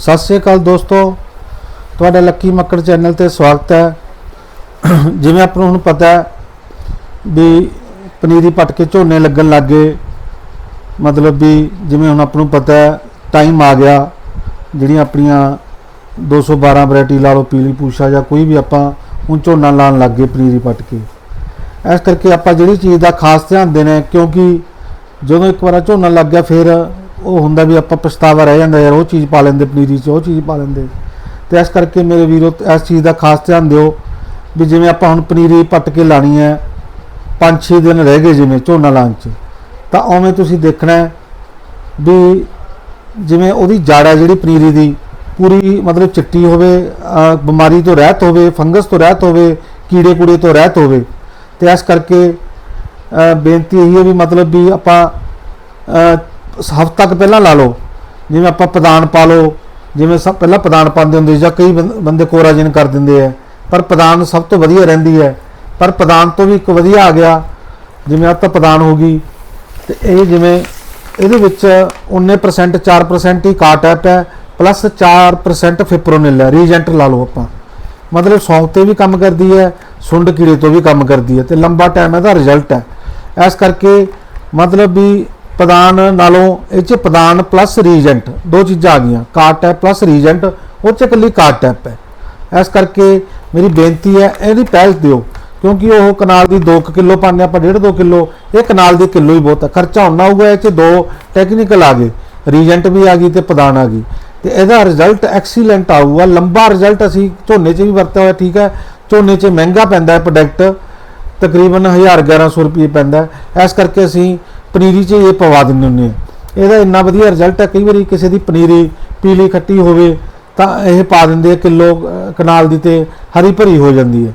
ਸਤਿ ਸ਼੍ਰੀ ਅਕਾਲ ਦੋਸਤੋ। ਤੁਹਾਡਾ ਲੱਕੀ ਮੱਕੜ ਚੈਨਲ ਤੇ ਸਵਾਗਤ ਹੈ। ਜਿਵੇਂ ਆਪਾਂ ਨੂੰ ਹੁਣ ਪਤਾ ਹੈ ਵੀ ਪਨੀਰੀ ਪੱਟ ਕੇ ਝੋਨੇ ਲੱਗਣ ਲੱਗੇ ਮਤਲਬ ਵੀ ਜਿਵੇਂ ਹੁਣ ਆਪਾਂ ਨੂੰ ਪਤਾ ਹੈ ਟਾਈਮ ਆ ਗਿਆ। ਜਿਹੜੀਆਂ ਆਪਣੀਆਂ 212 ਵੈਰਾਈਟੀ ਲਾ ਲਓ ਪੀਲੀ ਪੂਸ਼ਾ ਜਾਂ ਕੋਈ ਵੀ ਆਪਾਂ ਹੁਣ ਝੋਨਾ ਲਾਉਣ ਲੱਗੇ ਪਨੀਰੀ ਪੱਟ ਕੇ। ਇਸ ਕਰਕੇ ਆਪਾਂ ਜਿਹੜੀ ਚੀਜ਼ ਦਾ ਖਾਸ ਧਿਆਨ ਦੇਣਾ ਕਿਉਂਕਿ ਜਦੋਂ ਇੱਕ ਵਾਰ ਝੋਨਾ ਲੱਗ ਗਿਆ ਫਿਰ ਉਹ ਹੁੰਦਾ ਵੀ ਆਪਾਂ ਪਛਤਾਵਾ ਰਹਿ ਜਾਂਦਾ ਯਾਰ, ਉਹ ਚੀਜ਼ ਪਾ ਲੈਂਦੇ ਪਨੀਰੀ 'ਚ, ਉਹ ਚੀਜ਼ ਪਾ ਲੈਂਦੇ। ਤੇ ਇਸ ਕਰਕੇ ਮੇਰੇ ਵੀਰੋ, ਇਸ ਚੀਜ਼ ਦਾ ਖਾਸ ਧਿਆਨ ਦਿਓ ਵੀ ਜਿਵੇਂ ਆਪਾਂ ਹੁਣ ਪਨੀਰੀ ਪੱਟ ਕੇ ਲਾਣੀ ਹੈ 5-6 ਦਿਨ ਰਹਿ ਗਏ ਜਿਵੇਂ ਝੋਨਾ ਲਾਉਣ 'ਚ, ਤਾਂ ਉਵੇਂ ਤੁਸੀਂ ਦੇਖਣਾ ਵੀ ਜਿਵੇਂ ਉਹਦੀ ਜੜ ਹੈ ਜਿਹੜੀ ਪਨੀਰੀ ਦੀ, ਪੂਰੀ ਮਤਲਬ ਚਿੱਟੀ ਹੋਵੇ ਬਿਮਾਰੀ ਤੋਂ ਰਹਿਤ ਹੋਵੇ, ਫੰਗਸ ਤੋਂ ਰਹਿਤ ਹੋਵੇ ਕੀੜੇ ਕੂੜੇ ਤੋਂ ਰਹਿਤ ਹੋਵੇ। ਤੇ ਇਸ ਕਰਕੇ ਬੇਨਤੀ ਇਹੀ ਹੈ ਵੀ ਮਤਲਬ ਵੀ ਆਪਾਂ ਹਫ਼ਤਾ ਤੱਕ ਪਹਿਲਾਂ ਲਾ ਲਓ। ਜਿਵੇਂ ਆਪਾਂ ਪਦਾਨ ਪਾ ਲਓ, ਜਿਵੇਂ ਸਭ ਪਹਿਲਾਂ ਪਦਾਨ ਪਾਉਂਦੇ ਹੁੰਦੇ ਸੀ ਜਾਂ ਕਈ ਬੰ- ਬੰਦੇ ਕੋਰਾਜਨ ਕਰ ਦਿੰਦੇ ਆ। ਪਰ ਪਦਾਨ ਸਭ ਤੋਂ ਵਧੀਆ ਰਹਿੰਦੀ ਹੈ। ਪਰ ਪਦਾਨ ਤੋਂ ਵੀ ਇੱਕ ਵਧੀਆ ਆ ਗਿਆ। ਜਿਵੇਂ ਆ ਤਾਂ ਪ੍ਰਧਾਨ ਹੋ ਗਈ। ਤੇ ਇਹ ਜਿਵੇਂ ਇਹਦੇ ਵਿੱਚ 19% 4% ਹੀ ਕਾਟਐਪ ਹੈ ਪਲੱਸ 4% ਫਿਪਰੋਨਿਲ ਹੈ। ਰੀਜੈਂਟ ਲਾ ਲਓ ਆਪਾਂ। ਮਤਲਬ ਸੌਂਫ ਤੇ ਵੀ ਕੰਮ ਕਰਦੀ ਹੈ, ਸੁੰਡ ਕੀੜੇ ਤੋਂ ਵੀ ਕੰਮ ਕਰਦੀ ਹੈ। ਤੇ ਲੰਬਾ ਟਾਈਮ ਇਹਦਾ ਰਿਜ਼ਲਟ ਹੈ। ਇਸ ਕਰਕੇ ਮਤਲਬ ਵੀ ਪ੍ਰਦਾਨ ਨਾਲੋਂ ਇਹ ਚ ਪ੍ਰਦਾਨ ਪਲੱਸ ਰੀਜੈਂਟ ਦੋ ਚੀਜ਼ਾਂ ਆ ਗਈਆਂ। ਕਾਰ ਟੈਪ ਪਲੱਸ ਰੀਜੈਂਟ ਉਹ ਚ ਇਕੱਲੀ ਕਾਰਟ ਟੈਪ ਹੈ। ਇਸ ਕਰਕੇ ਮੇਰੀ ਬੇਨਤੀ ਹੈ, ਇਹਦੀ ਪਹਿਲ ਦਿਓ, ਕਿਉਂਕਿ ਉਹ ਕਨਾਲ ਦੀ 2 ਕਿਲੋ ਪਾਉਂਦੇ ਆਪਾਂ 1.5 2 ਕਿਲੋ, ਇਹ ਕਨਾਲ ਦੀ ਕਿਲੋ ਹੀ ਬਹੁਤ ਹੈ। ਖਰਚਾ ਹੋਣਾ ਹੋਊਗਾ ਇਹ ਚ ਦੋ ਟੈਕਨੀਕਲ ਆ ਗਏ ਰੀਜੈਂਟ ਵੀ ਆ ਗਈ ਤੇ ਪ੍ਰਦਾਨ ਆ ਗਈ। ਤੇ ਇਹਦਾ ਰਿਜ਼ਲਟ ਐਕਸੀਲੈਂਟ ਆਊਗਾ, ਲੰਬਾ ਰਿਜ਼ਲਟ ਅਸੀਂ ਝੋਨੇ 'ਚ ਵੀ ਵਰਤਿਆ ਹੋਇਆ, ਠੀਕ ਹੈ? ਝੋਨੇ 'ਚ ਮਹਿੰਗਾ ਪੈਂਦਾ ਹੈ ਪ੍ਰੋਡਕਟ ਤਕਰੀਬਨ 1000 1100 ਰੁਪਏ ਪੈਂਦਾ ਇਸ ਕਰਕੇ ਅਸੀਂ ਪਨੀਰੀ 'ਚ ਇਹ ਪਵਾ ਦਿੰਦੇ ਹੁੰਦੇ ਹਾਂ ਇਹਦਾ ਇੰਨਾ ਵਧੀਆ ਰਿਜ਼ਲਟ ਹੈ ਕਈ ਵਾਰੀ ਕਿਸੇ ਦੀ ਪਨੀਰੀ ਪੀਲੀ ਖੱਟੀ ਹੋਵੇ ਤਾਂ ਇਹ ਪਾ ਦਿੰਦੇ ਆ ਕਿਲੋ ਕਨਾਲ ਦੀ ਤੇ ਹਰੀ ਭਰੀ ਹੋ ਜਾਂਦੀ ਹੈ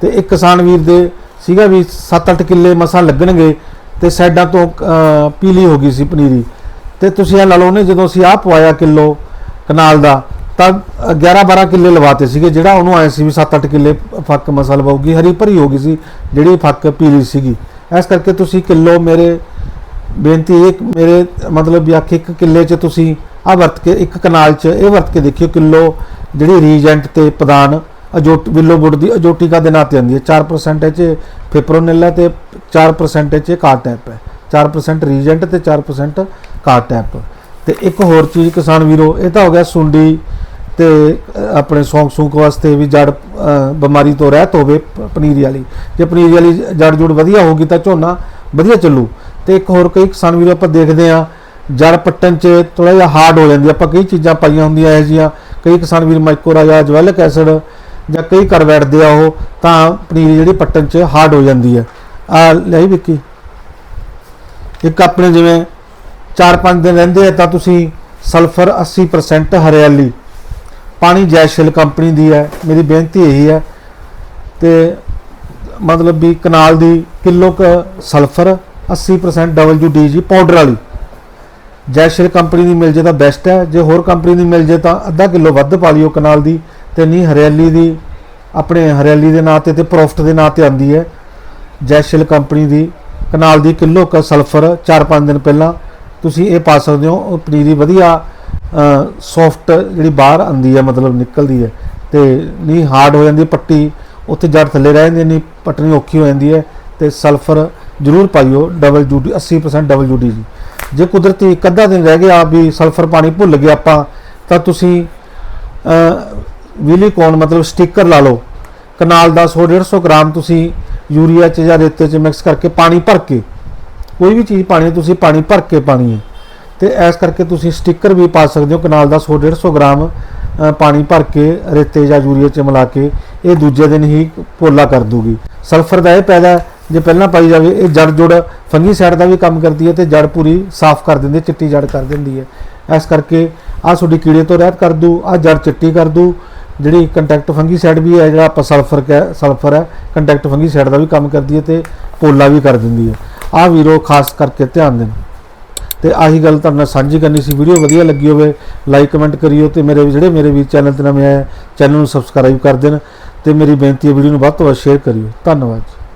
ਤੇ ਇੱਕ ਕਿਸਾਨ ਵੀਰ ਦੇ ਸੀਗਾ ਵੀ 7-8 ਕਿੱਲੇ ਮਸਾਂ ਲੱਗਣਗੇ ਤੇ ਸਾਈਡਾਂ ਤੋਂ ਪੀਲੀ ਹੋ ਗਈ ਸੀ ਪਨੀਰੀ। ਤੇ ਤੁਸੀਂ ਇਹ ਲਾ ਲਓ ਨੇ ਜਦੋਂ ਅਸੀਂ ਆਹ ਪਵਾਇਆ ਕਿਲੋ ਕਨਾਲ ਦਾ, ਤਾਂ 11-12 ਕਿੱਲੇ ਲਵਾਤੇ ਸੀਗੇ, ਜਿਹੜਾ ਉਹਨੂੰ ਆਏ ਸੀ ਵੀ 7-8 ਕਿੱਲੇ ਫੱਕ ਮਸਲ ਪਾਉਗੀ ਹਰੀ ਭਰੀ ਹੋ ਗਈ ਸੀ, ਜਿਹੜੀ ਫੱਕ ਪੀਲੀ ਸੀਗੀ। ਇਸ ਕਰਕੇ ਤੁਸੀਂ ਕਿਲੋ ਮੇਰੇ ਬੇਨਤੀ ਇਹ ਮੇਰੇ, ਮਤਲਬ ਵੀ ਆਖੇ ਇੱਕ ਕਿੱਲੇ 'ਚ ਤੁਸੀਂ ਆ ਵਰਤ ਕੇ, ਇੱਕ ਕਨਾਲ 'ਚ ਇਹ ਵਰਤ ਕੇ ਦੇਖਿਓ ਕਿਲੋ ਜਿਹੜੀ ਰੀਜੈਂਟ ਤੇ ਪ੍ਰਦਾਨ ਅਜੋਟ ਵਿਲੋ ਬੁੱਡ ਦੀ ਅਜੋਟਿਕਾ ਦੇ ਨਾਂ ਤੇ ਆਉਂਦੀ ਹੈ? 4% ਇਹ 'ਚ ਫਿਪਰੋਨਿਲ ਹੈ ਤੇ 4% ਇਹ 'ਚ ਕਾਰਟੈਪ ਹੈ। 4% ਰੀਜੈਂਟ ਤੇ 4% ਕਾਰਟੈਪ ਤੇ ਇੱਕ ਹੋਰ ਚੀਜ਼ ਕਿਸਾਨ ਵੀਰੋ, ਇਹ ਤਾਂ ਹੋ ਗਿਆ ਸੁੰਡੀ ਤੇ ਆਪਣੇ ਸੌਂਕ ਸੂਕ ਵਾਸਤੇ ਵੀ ਜੜ ਬਿਮਾਰੀ ਤੋਂ ਰਹਿਤ ਹੋਵੇ ਪਨੀਰੀ ਵਾਲੀ। ਜੇ ਪਨੀਰੀ ਵਾਲੀ ਜੜ ਜੁੜ ਵਧੀਆ ਹੋਗੀ ਤਾਂ ਝੋਨਾ ਵਧੀਆ ਚੱਲੂ। ਤੇ ਇੱਕ ਹੋਰ ਕਈ ਕਿਸਾਨ ਵੀਰ ਆਪਾਂ ਦੇਖਦੇ ਆ ਜੜ ਪੱਟਣ 'ਚ ਥੋੜਾ ਜਿਹਾ ਹਾਰਡ ਹੋ ਜਾਂਦੀ ਆਪਾਂ ਕਈ ਚੀਜ਼ਾਂ ਪਾਈਆਂ ਹੁੰਦੀਆਂ ਇਹ ਜੀਆਂ ਕਈ ਕਿਸਾਨ ਵੀਰ ਮਾਈਕੋਰਾ ਜਾਂ ਜਵੈਲਿਕ ਐਸਿਡ ਜਾਂ ਕਈ ਕਰ ਬੈਠਦੇ ਆ ਉਹ, ਤਾਂ ਪਨੀਰੀ ਜਿਹੜੀ ਪੱਟਣ 'ਚ ਹਾਰਡ ਹੋ ਜਾਂਦੀ ਹੈ। ਆ ਲਈ ਵਿੱਕੀ। ਇੱਕ ਆਪਣੇ ਜਿਵੇਂ 4-5 ਦਿਨ ਰਹਿੰਦੇ ਆ ਤਾਂ ਤੁਸੀਂ ਸਲਫਰ 80% ਹਰਿਆਲੀ ਪਾਣੀ ਜੈਸ਼ਲ ਕੰਪਨੀ ਦੀ ਹੈ, ਮੇਰੀ ਬੇਨਤੀ ਇਹੀ ਹੈ ਤੇ ਮਤਲਬ ਵੀ ਕਨਾਲ ਦੀ ਕਿਲੋ ਕ ਸਲਫਰ 80% WDG ਪਾਊਡਰ ਵਾਲੀ। ਜੈਸ਼ਲ ਕੰਪਨੀ ਦੀ ਮਿਲ ਜੇ ਤਾਂ ਬੈਸਟ ਹੈ, ਜੇ ਹੋਰ ਕੰਪਨੀ ਦੀ ਮਿਲ ਜੇ ਤਾਂ ਅੱਧਾ ਕਿਲੋ ਵੱਧ ਪਾ ਲਿਓ ਕਨਾਲ ਦੀ ਤੇ ਨਹੀਂ ਹਰਿਆਲੀ ਦੀ, ਆਪਣੇ ਹਰਿਆਲੀ ਦੇ ਨਾਂ ਤੇ ਤੇ ਪ੍ਰੋਫਿਟ ਦੇ ਨਾਂ ਤੇ ਆਂਦੀ ਹੈ। ਜੈਸ਼ਲ ਕੰਪਨੀ ਦੀ ਕਨਾਲ ਦੀ ਕਿਲੋ ਕ ਸਲਫਰ 4-5 ਦਿਨ ਪਹਿਲਾਂ ਤੁਸੀਂ ਇਹ ਪਾ ਸਕਦੇ ਹੋ, ਉਹ ਪਨੀਰੀ ਵਧੀਆ ਸੌਫਟ ਜਿਹੜੀ ਬਾਹਰ ਆਂਦੀ ਹੈ, ਮਤਲਬ ਨਿਕਲਦੀ ਹੈ ਤੇ ਨਹੀਂ ਹਾਰਡ ਹੋ ਜਾਂਦੀ ਪੱਟੀ, ਉੱਥੇ ਜੜ ਥੱਲੇ ਰਹਿ ਜਾਂਦੀ ਨਹੀਂ, ਪੱਟਣੀ ਔਖੀ ਹੋ ਜਾਂਦੀ ਹੈ ਤੇ ਸਲਫਰ ਜ਼ਰੂਰ ਪਾਈਓ ਡਬਲ ਡਿਊਟੀ 80% ਡਬਲ ਡਿਊਟੀ ਜੀ। ਜੇ ਕੁਦਰਤੀ ਇੱਕ ਅੱਧਾ ਦਿਨ ਰਹਿ ਗਿਆ ਵੀ ਸਲਫਰ ਪਾਣੀ ਭੁੱਲ ਗਏ ਆਪਾਂ, ਤਾਂ ਤੁਸੀਂ ਵਿਲੀਕੋਨ ਮਤਲਬ ਸਟicker ਲਾ ਲਓ। ਕਨਾਲ ਦਾ 100 150 ਗ੍ਰਾਮ ਤੁਸੀਂ ਯੂਰੀਆ ਚ ਜਾਂ ਰੇਤੇ ਚ ਮਿਕਸ ਕਰਕੇ ਪਾਣੀ ਭਰ ਕੇ, ਕੋਈ ਵੀ ਚੀਜ਼ ਪਾਣੀ ਤੁਸੀਂ ਪਾਣੀ ਭਰ ਕੇ ਪਾਣੀ ਹੈ। ਤੇ ਇਸ ਕਰਕੇ ਤੁਸੀਂ ਸਟicker ਵੀ ਪਾ ਸਕਦੇ ਹੋ, ਕਨਾਲ ਦਾ 100 150 ਗ੍ਰਾਮ ਪਾਣੀ ਭਰ ਕੇ ਰੇਤੇ ਜਾਂ ਯੂਰੀਆ ਚ ਮਿਲਾ ਕੇ ਇਹ ਦੂਜੇ ਦਿਨ ਹੀ ਪੋਲਾ ਕਰ ਦੂਗੀ। ਸਲਫਰ ਦਾ ਇਹ ਪੈਦਾ ਜੇ ਪਹਿਲਾਂ ਪਾਈ ਜਾਵੇ, ਇਹ ਜੜ ਜੁੜ ਫੰਗੀ ਸਾਈਡ ਦਾ ਵੀ ਕੰਮ ਕਰਦੀ ਹੈ ਤੇ ਜੜ ਪੂਰੀ ਸਾਫ਼ ਕਰ ਦਿੰਦੀ ਹੈ, ਚਿੱਟੀ ਜੜ ਕਰ ਦਿੰਦੀ ਹੈ। ਇਸ ਕਰਕੇ ਆ ਤੁਹਾਡੀ ਕੀੜੇ ਤੋਂ ਰਹਿਤ ਕਰ ਦੂ ਆ ਜੜ ਚਿੱਟੀ ਕਰ ਦੂ, ਜਿਹੜੀ ਕੰਟੈਕਟ ਫੰਗੀ ਸਾਈਡ ਵੀ ਹੈ, ਜਿਹੜਾ ਆਪਾਂ ਸਲਫਰ ਕਹਿ, ਸਲਫਰ ਹੈ, ਕੰਟੈਕਟ ਫੰਗੀ ਸਾਈਡ ਦਾ ਵੀ ਕੰਮ ਕਰਦੀ ਹੈ ਤੇ ਪੋਲਾ ਵੀ ਕਰ ਦਿੰਦੀ ਹੈ। ਆ ਵੀਰੋ, ਖਾਸ ਕਰਕੇ ਧਿਆਨ ਦੇਣ। ਤੇ ਆਹੀ ਗੱਲ ਤੁਹਾਡੇ ਨਾਲ ਸਾਂਝੀ ਕਰਨੀ ਸੀ। ਵੀਡੀਓ ਵਧੀਆ ਲੱਗੀ ਹੋਵੇ ਲਾਈਕ ਕਮੈਂਟ ਕਰਿਓ ਤੇ ਮੇਰੇ ਜਿਹੜੇ ਮੇਰੇ ਵੀ ਚੈਨਲ ਤੇ ਨਵੇਂ ਆਏ ਚੈਨਲ ਨੂੰ ਸਬਸਕ੍ਰਾਈਬ ਕਰ ਦੇਣ ਤੇ ਮੇਰੀ ਬੇਨਤੀ ਹੈ ਵੀਡੀਓ ਨੂੰ ਵੱਧ ਤੋਂ ਵੱਧ ਸ਼ੇਅਰ ਕਰਿਓ। ਧੰਨਵਾਦ ਜੀ।